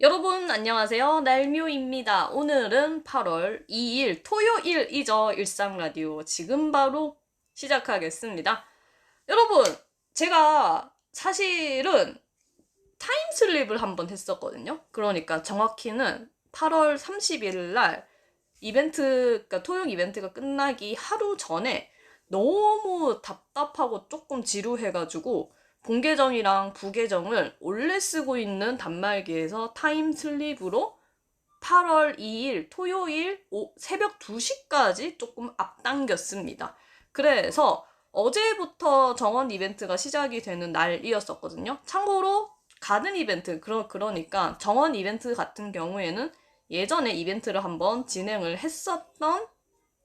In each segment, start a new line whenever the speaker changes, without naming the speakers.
여러분 안녕하세요. 날묘입니다. 오늘은 8월 2일 토요일이죠. 일상라디오 지금 바로 시작하겠습니다. 여러분 제가 사실은 타임슬립을 한번 했었거든요. 그러니까 정확히는 8월 30일 날 이벤트, 그러니까 토용 이벤트가 끝나기 하루 전에 너무 답답하고 조금 지루해가지고 본 계정이랑 부 계정을 원래 쓰고 있는 단말기에서 타임 슬립으로 8월 2일 토요일 오, 새벽 2시까지 조금 앞당겼습니다. 그래서 어제부터 정원 이벤트가 시작이 되는 날이었었거든요. 참고로 가든 이벤트, 그러, 그러니까 정원 이벤트 같은 경우에는 예전에 이벤트를 한번 진행을 했었던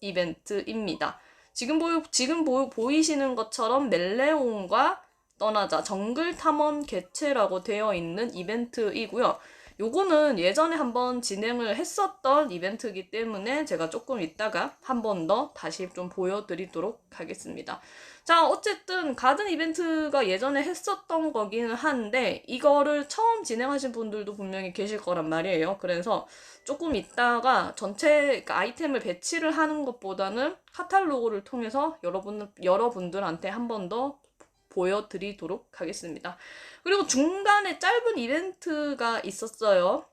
이벤트입니다. 지금 보, 지금 보, 보이시는 것처럼 멜레온과 떠나자 정글 탐험 개최라고 되어 있는 이벤트이고요. 요거는 예전에 한번 진행을 했었던 이벤트이기 때문에 제가 조금 이따가 한 번 더 다시 좀 보여드리도록 하겠습니다. 자, 어쨌든 가든 이벤트가 예전에 했었던 거기는 한데 이거를 처음 진행하신 분들도 분명히 계실 거란 말이에요. 그래서 조금 이따가 전체 그 아이템을 배치를 하는 것보다는 카탈로그를 통해서 여러분 여러분들한테 한 번 더 보여드리도록 하겠습니다. 그리고 중간에 짧은 이벤트가 있었어요.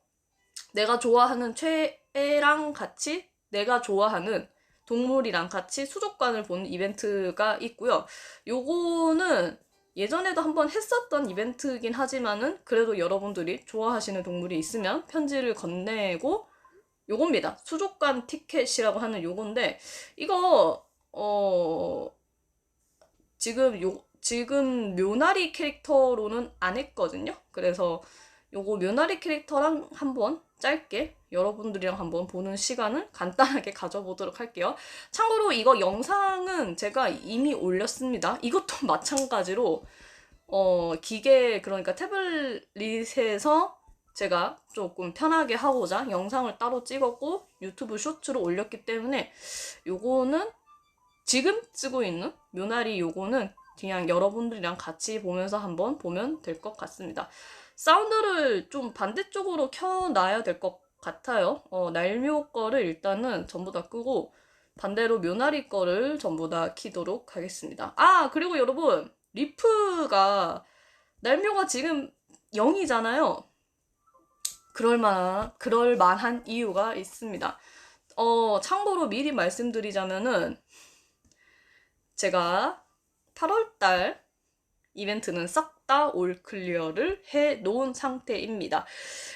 내가 좋아하는 최애랑 같이 내가 좋아하는 동물이랑 같이 수족관을 보는 이벤트가 있고요. 요거는 예전에도 한번 했었던 이벤트긴 하지만은 그래도 여러분들이 좋아하시는 동물이 있으면 편지를 건네고 요겁니다. 수족관 티켓이라고 하는 요건데 이거 어 지금 요 지금 묘나리 캐릭터로는 안 했거든요. 그래서 요거 묘나리 캐릭터랑 한번 짧게 여러분들이랑 한번 보는 시간을 간단하게 가져보도록 할게요. 참고로 이거 영상은 제가 이미 올렸습니다. 이것도 마찬가지로 어, 기계 그러니까 태블릿에서 제가 조금 편하게 하고자 영상을 따로 찍었고 유튜브 쇼츠로 올렸기 때문에 요거는 지금 쓰고 있는 묘나리 요거는 그냥 여러분들이랑 같이 보면서 한번 보면 될 것 같습니다. 사운드를 좀 반대쪽으로 켜놔야 될 것 같아요. 어, 날묘 거를 일단은 전부 다 끄고 반대로 묘나리 거를 전부 다 키도록 하겠습니다. 아, 그리고 여러분, 리프가 날묘가 지금 0이잖아요. 그럴만한, 그럴만한 이유가 있습니다. 어, 참고로 미리 말씀드리자면은, 제가 8월달 이벤트는 싹 다 올 클리어를 해 놓은 상태입니다.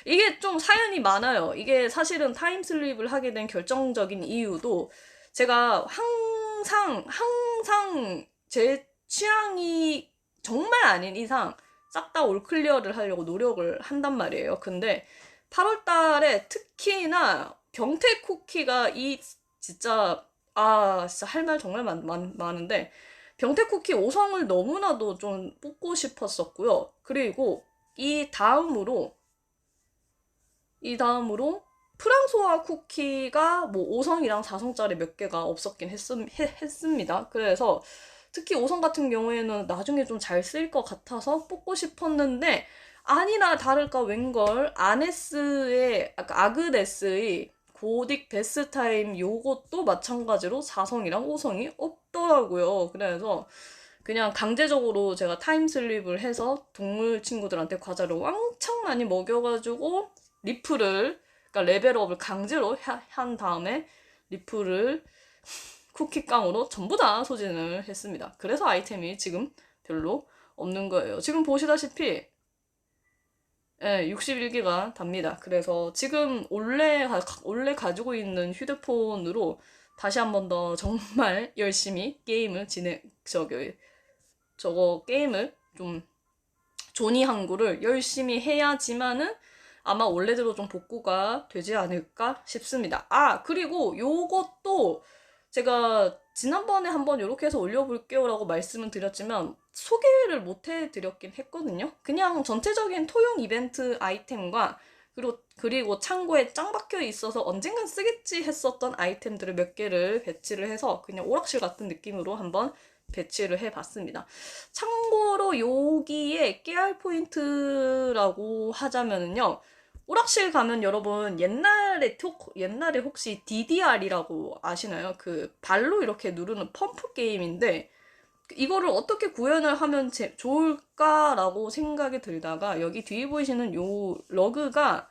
이게 좀 사연이 많아요. 이게 사실은 타임슬립을 하게 된 결정적인 이유도 제가 항상, 항상 제 취향이 정말 아닌 이상 싹 다 올 클리어를 하려고 노력을 한단 말이에요. 근데 8월 달에 특히나 경태 쿠키가 이 진짜 아 진짜 할 말 정말 많, 많, 많은데 병태쿠키 5성을 너무나도 좀 뽑고 싶었었고요. 그리고 이 다음으로 이 다음으로 프랑소와 쿠키가 뭐 5성이랑 4성짜리 몇 개가 없었긴 했, 습니다 그래서 특히 5성 같은 경우에는 나중에 좀잘 쓰일 것 같아서 뽑고 싶었는데 아니나 다를까 웬걸 아네스의 아그네스의 고딕 베스타임 요것도 마찬가지로 4성이랑 5성이 없더라고요. 그래서 그냥 강제적으로 제가 타임슬립을 해서 동물 친구들한테 과자를 왕창 많이 먹여가지고 리프를 그러니까 레벨업을 강제로 한 다음에 리프를 쿠키깡으로 전부 다 소진을 했습니다. 그래서 아이템이 지금 별로 없는 거예요. 지금 보시다시피 네, 61기가 답니다. 그래서 지금 원래, 원래 가지고 있는 휴대폰으로 다시 한 번 더 정말 열심히 게임을 진행, 저기, 저거 게임을 좀 조니 항구를 열심히 해야지만은 아마 원래대로 좀 복구가 되지 않을까 싶습니다. 아, 그리고 요것도 제가 지난번에 한번 이렇게 해서 올려볼게요 라고 말씀을 드렸지만 소개를 못 해드렸긴 했거든요. 그냥 전체적인 토용 이벤트 아이템과 그리고, 그리고 창고에 짱 박혀 있어서 언젠간 쓰겠지 했었던 아이템들을 몇 개를 배치를 해서 그냥 오락실 같은 느낌으로 한번 배치를 해봤습니다. 참고로 여기에 깨알 포인트라고 하자면은요. 오락실 가면 여러분 옛날에 톡 옛날에 혹시 DDR이라고 아시나요? 그 발로 이렇게 누르는 펌프 게임인데 이거를 어떻게 구현을 하면 제, 좋을까라고 생각이 들다가 여기 뒤에 보이시는 요 러그가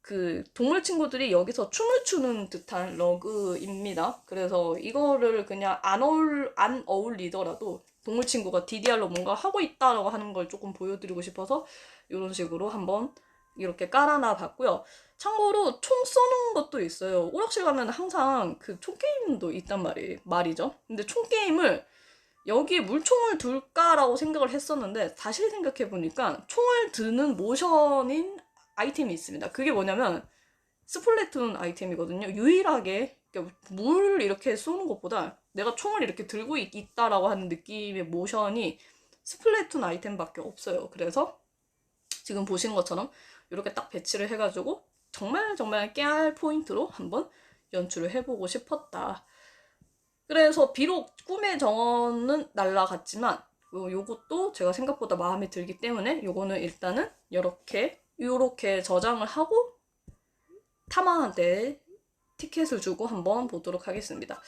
그 동물 친구들이 여기서 춤을 추는 듯한 러그입니다. 그래서 이거를 그냥 안, 어울, 안 어울리더라도 동물 친구가 DDR로 뭔가 하고 있다라고 하는 걸 조금 보여드리고 싶어서 이런 식으로 한번 이렇게 깔아놔 봤고요. 참고로 총 쏘는 것도 있어요. 오락실 가면 항상 그 총 게임도 있단 말이, 말이죠. 근데 총 게임을 여기에 물총을 둘까라고 생각을 했었는데 다시 생각해 보니까 총을 드는 모션인 아이템이 있습니다. 그게 뭐냐면 스플래툰 아이템이거든요. 유일하게 물 이렇게 쏘는 것보다 내가 총을 이렇게 들고 있, 있다라고 하는 느낌의 모션이 스플래툰 아이템밖에 없어요. 그래서 지금 보시는 것처럼 이렇게 딱 배치를 해가지고 정말 정말 깨알 포인트로 한번 연출을 해보고 싶었다. 그래서 비록 꿈의 정원은 날라갔지만 요- 요것도 제가 생각보다 마음에 들기 때문에 요거는 일단은 이렇게 요렇게 저장을 하고 타마한테 티켓을 주고 한번 보도록 하겠습니다.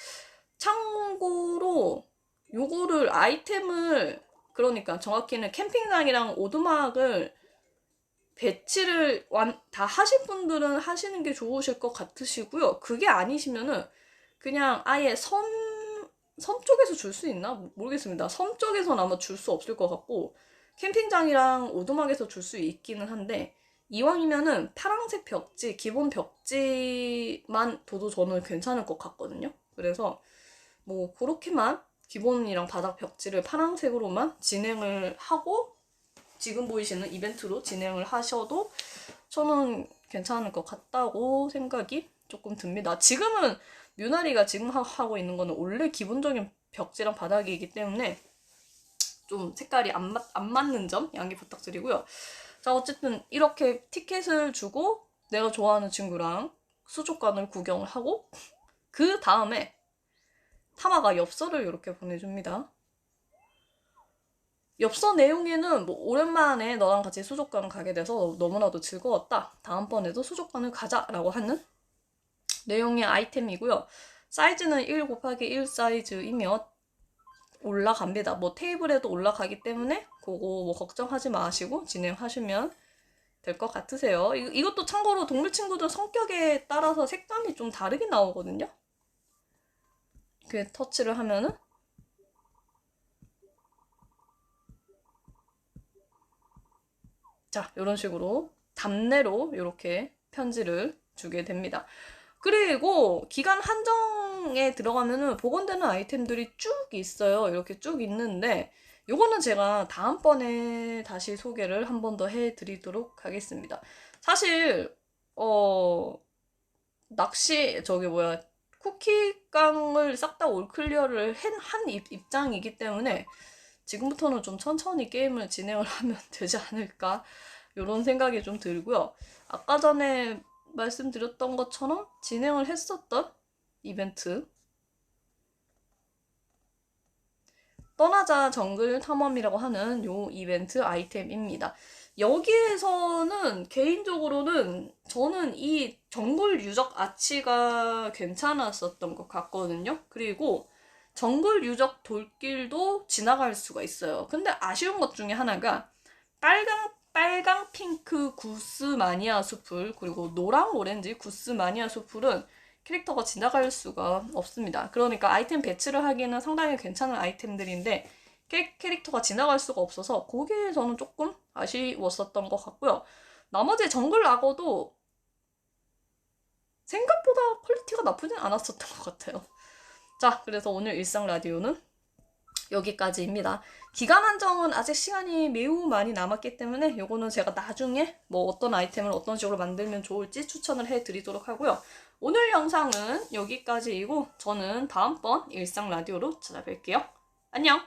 참고로 요거를 아이템을 그러니까 정확히는 캠핑장이랑 오두막을 배치를 완, 다 하실 분들은 하시는 게 좋으실 것 같으시고요. 그게 아니시면은 그냥 아예 섬, 섬 쪽에서 줄 수 있나? 모르겠습니다. 섬 쪽에서는 아마 줄 수 없을 것 같고 캠핑장이랑 오두막에서 줄 수 있기는 한데 이왕이면은 파란색 벽지, 기본 벽지만 둬도 저는 괜찮을 것 같거든요. 그래서 뭐 그렇게만 기본이랑 바닥 벽지를 파란색으로만 진행을 하고 지금 보이시는 이벤트로 진행을 하셔도 저는 괜찮을 것 같다고 생각이 조금 듭니다. 지금은 뮤나리가 지금 하- 하고 있는 거는 원래 기본적인 벽지랑 바닥이기 때문에 좀 색깔이 안, 맞, 안 맞는 점 양해 부탁드리고요. 자, 어쨌든 이렇게 티켓을 주고 내가 좋아하는 친구랑 수족관을 구경을 하고 그 다음에 타마가 엽서를 이렇게 보내줍니다. 엽서 내용에는 뭐 오랜만에 너랑 같이 수족관 가게 돼서 너무나도 즐거웠다. 다음번에도 수족관을 가자 라고 하는 내용의 아이템이고요. 사이즈는 1 곱하기 1 사이즈이며 올라갑니다. 뭐 테이블에도 올라가기 때문에 그거 뭐 걱정하지 마시고 진행하시면 될 것 같으세요. 이, 이것도 참고로 동물 친구들 성격에 따라서 색감이 좀 다르게 나오거든요. 그 터치를 하면은 자, 이런 식으로 답례로 이렇게 편지를 주게 됩니다. 그리고 기간 한정에 들어가면은 복원되는 아이템들이 쭉 있어요. 이렇게 쭉 있는데 요거는 제가 다음번에 다시 소개를 한 번 더 해드리도록 하겠습니다. 사실 어 낚시 저기 뭐야 쿠키깡을 싹 다 올클리어를 한, 입장이기 때문에 지금부터는 좀 천천히 게임을 진행을 하면 되지 않을까 이런 생각이 좀 들고요. 아까 전에 말씀드렸던 것처럼 진행을 했었던 이벤트 떠나자 정글 탐험이라고 하는 요 이벤트 아이템입니다. 여기에서는 개인적으로는 저는 이 정글 유적 아치가 괜찮았었던 것 같거든요. 그리고 정글 유적 돌길도 지나갈 수가 있어요. 근데 아쉬운 것 중에 하나가 빨강 빨강 핑크 구스 마니아 수풀 그리고 노랑 오렌지 구스 마니아 수풀은 캐릭터가 지나갈 수가 없습니다. 그러니까 아이템 배치를 하기에는 상당히 괜찮은 아이템들인데 캐, 캐릭터가 지나갈 수가 없어서 거기에 저는 조금 아쉬웠었던 것 같고요. 나머지 정글 악어도 생각보다 퀄리티가 나쁘진 않았었던 것 같아요. 자, 그래서 오늘 일상 라디오는 여기까지입니다. 기간 한정은 아직 시간이 매우 많이 남았기 때문에 요거는 제가 나중에 뭐 어떤 아이템을 어떤 식으로 만들면 좋을지 추천을 해드리도록 하고요. 오늘 영상은 여기까지이고 저는 다음번 일상 라디오로 찾아뵐게요. 안녕!